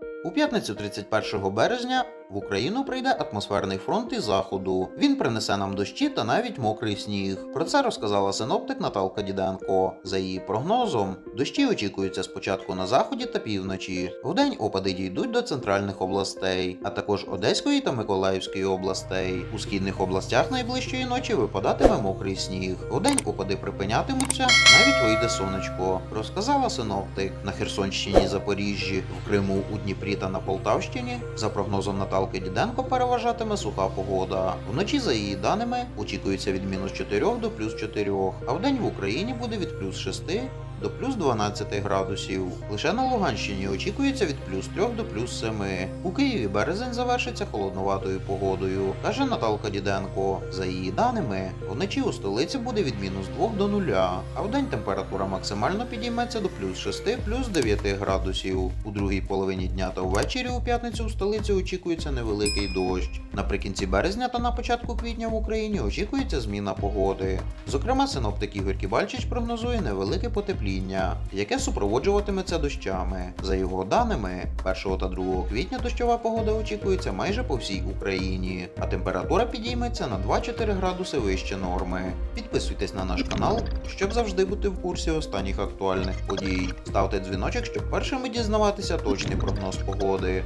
thank you У п'ятницю 31 березня в Україну прийде атмосферний фронт із заходу. Він принесе нам дощі та навіть мокрий сніг. Про це розказала синоптик Наталка Діденко. За її прогнозом, дощі очікуються спочатку на заході та півночі. Вдень опади дійдуть до центральних областей, а також Одеської та Миколаївської областей. У східних областях найближчої ночі випадатиме мокрий сніг. Вдень опади припинятимуться, навіть вийде сонечко. Розказала синоптик на Херсонщині, Запоріжжі, в Криму, у Дніпрі та на Полтавщині. За прогнозом Наталки Діденко переважатиме суха погода. Вночі, за її даними, очікується від мінус 4 до плюс 4, а в день в Україні буде від плюс 6 до плюс 12 градусів. Лише на Луганщині очікується від плюс 3 до плюс 7. У Києві березень завершиться холоднуватою погодою, каже Наталка Діденко. За її даними, вночі у столиці буде від мінус 2 до 0, а вдень температура максимально підійметься до плюс 6, плюс 9 градусів. У другій половині дня та ввечері у п'ятницю у столиці очікується невеликий дощ. Наприкінці березня та на початку квітня в Україні очікується зміна погоди. Зокрема, синоптик Ігор Кібальчич прогнозує невелике потепління, яке супроводжуватиметься дощами. За його даними, 1 та 2 квітня дощова погода очікується майже по всій Україні, а температура підійметься на 2-4 градуси вище норми. Підписуйтесь на наш канал, щоб завжди бути в курсі останніх актуальних подій. Ставте дзвіночок, щоб першими дізнаватися точний прогноз погоди.